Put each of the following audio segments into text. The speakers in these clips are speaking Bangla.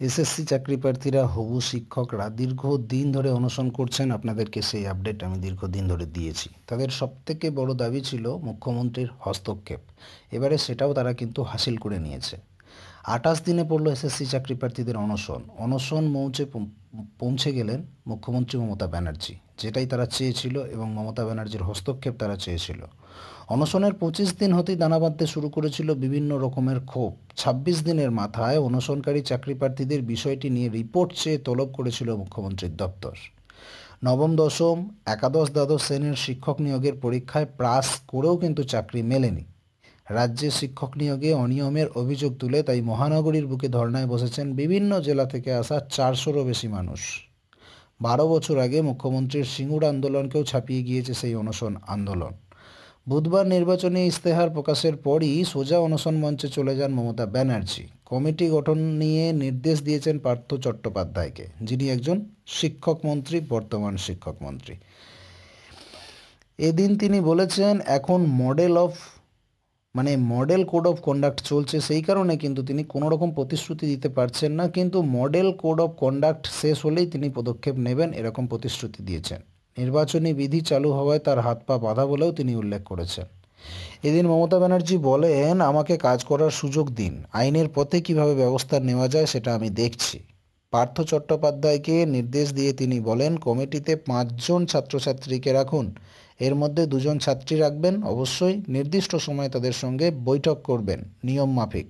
এসএসসি চাকরি প্রার্থীরা হবু শিক্ষকরা দীর্ঘ দিন ধরে অনশন করছেন। আপনাদেরকে সেই আপডেট আমি দীর্ঘ দিন ধরে দিয়েছি। তাদের সবথেকে বড় দাবি ছিল মুখ্যমন্ত্রীর হস্তক্ষেপ। এবারে সেটাও তারা কিন্তু হাসিল করে নিয়েছে। আঠাশ দিনে পড়ল এসএসসি চাকরি প্রার্থীদের অনশন। অনশন মৌচে পৌঁছে গেলেন মুখ্যমন্ত্রী মমতা ব্যানার্জি। যেটাই তারা চেয়েছিল এবং মমতা ব্যানার্জির হস্তক্ষেপ তারা চেয়েছিল। অনশনের পঁচিশ দিন হতেই দানা বাঁধতে শুরু করেছিল বিভিন্ন রকমের ক্ষোভ। ছাব্বিশ দিনের মাথায় অনশনকারী চাকরি প্রার্থীদের বিষয়টি নিয়ে রিপোর্ট চেয়ে তলব করেছিল মুখ্যমন্ত্রীর দপ্তর। নবম, দশম, একাদশ, দ্বাদশ শ্রেণির শিক্ষক নিয়োগের পরীক্ষায় পাস করেও কিন্তু চাকরি মেলেনি। রাজ্যে শিক্ষক নিয়োগে অনিয়মের অভিযোগ তুলে তাই মহানগরীর বুকে ধর্নায় বসেছেন বিভিন্ন জেলা থেকে আসা চারশোরও বেশি মানুষ। বারো বছর আগে মুখ্যমন্ত্রীর সিঙ্গুর আন্দোলনকেও ছাপিয়ে গিয়েছে সেই অনশন আন্দোলন। বুধবার নির্বাচনী ইস্তেহার প্রকাশের পরই সোজা অনশন মঞ্চে চলে যান মমতা ব্যানার্জি। কমিটি গঠন নিয়ে নির্দেশ দিয়েছেন পার্থ চট্টোপাধ্যায়কে। যিনি একজন শিক্ষক মন্ত্রী, বর্তমান শিক্ষক মন্ত্রী। এদিন তিনি বলেছেন, এখন মডেল অফ মানে মডেল কোড অফ কন্ডাক্ট চলছে সেই কারণে কিন্তু তিনি কোনো রকম প্রতিশ্রুতি দিতে পারছেন না, কিন্তু মডেল কোড অফ কন্ডাক্ট শেষ হলেই তিনি পদক্ষেপ নেবেন, এরকম প্রতিশ্রুতি দিয়েছেন। নির্বাচনী বিধি চালু হওয়ায় তার হাত পা বাঁধা বলেও তিনি উল্লেখ করেছেন। এদিন মমতা ব্যানার্জি বলেন, আমাকে কাজ করার সুযোগ দিন। আইনের পথে কীভাবে ব্যবস্থা নেওয়া যায় সেটা আমি দেখছি। পার্থ চট্টোপাধ্যায়কে নির্দেশ দিয়ে তিনি বলেন, কমিটিতে পাঁচজন ছাত্রছাত্রীকে রাখুন। এর মধ্যে দুজন ছাত্রী রাখবেন। অবশ্যই নির্দিষ্ট সময়ে তাদের সঙ্গে বৈঠক করবেন। নিয়ম মাফিক।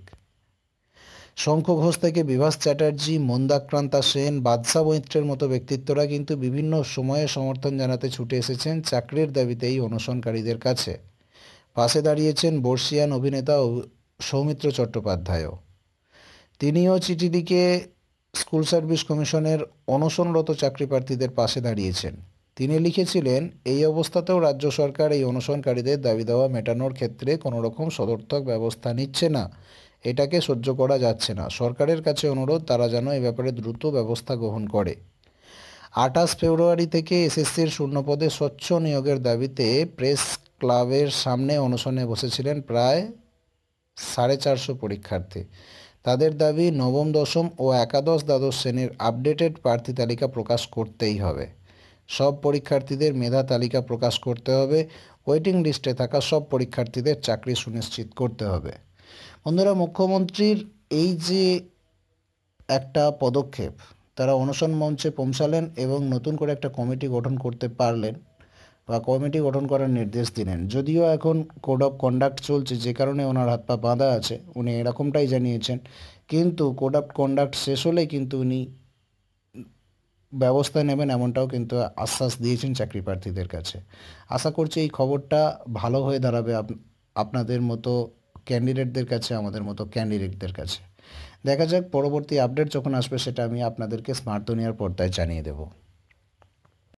শঙ্খ ঘোষ থেকে বিভাস চ্যাটার্জি, মন্দাক্রান্তা সেন, বাদশা মৈত্রের মতো ব্যক্তিত্বরা কিন্তু বিভিন্ন সময়ে সমর্থন জানাতে ছুটে এসেছেন চাকরির দাবিতে এই অনশনকারীদের কাছে। পাশে দাঁড়িয়েছেন বর্ষিয়ান অভিনেতা সৌমিত্র চট্টোপাধ্যায়ও। তিনিও চিঠি লিখে স্কুল সার্ভিস কমিশনের অনশনরত চাকরি প্রার্থীদের পাশে দাঁড়িয়েছেন। তিনি লিখেছিলেন, এই অবস্থাতেও রাজ্য সরকার এই অনশনকারীদের দাবি দেওয়া মেটানোর ক্ষেত্রে কোনো রকম সদর্থক ব্যবস্থা নিচ্ছে না। এটাকে সহ্য করা যাচ্ছে না। সরকারের কাছে অনুরোধ, তারা যেন এ ব্যাপারে দ্রুত ব্যবস্থা গ্রহণ করে। আঠাশ ফেব্রুয়ারি থেকে এসএসসির শূন্যপদে স্বচ্ছ নিয়োগের দাবিতে প্রেস ক্লাবের সামনে অনশনে বসেছিলেন প্রায় সাড়ে চারশো পরীক্ষার্থী। তাদের দাবি নবম, দশম ও একাদশ দ্বাদশ শ্রেণির আপডেটেড প্রার্থী তালিকা প্রকাশ করতেই হবে। সব পরীক্ষার্থীদের মেধা তালিকা প্রকাশ করতে হবে। ওয়েটিং লিস্টে থাকা সব পরীক্ষার্থীদের চাকরি সুনিশ্চিত করতে হবে। বন্ধুরা, মুখ্যমন্ত্রীর এই যে একটা পদক্ষেপ, তারা অনশন মঞ্চে পৌঁছালেন এবং নতুন করে একটা কমিটি গঠন করতে পারলেন। বা কমিটি গঠন করার নির্দেশ দিলেন। যদিও এখন কোড অফ কন্ডাক্ট চলছে, যে কারণে ওনার হাত পা বাঁধা আছে, উনি এরকমটাই জানিয়েছেন। কিন্তু কোড অফ কন্ডাক্ট শেষ হলে কিন্তু উনি ব্যবস্থা নেবেন, এমনটাও কিন্তু আশ্বাস দিয়েছেন চাকরি প্রার্থীদের কাছে। আশা করছি এই খবরটা ভালো হয়ে দাঁড়াবে আপ- আপনাদের মতো ক্যান্ডিডেটদের কাছে, আমাদের মতো ক্যান্ডিডেটদের কাছে। দেখা যাক, পরবর্তী আপডেট যখন আসবে, সেটা আমি আপনাদেরকে স্মার্ট দুনিয়ার পর্দায় জানিয়ে দেবো।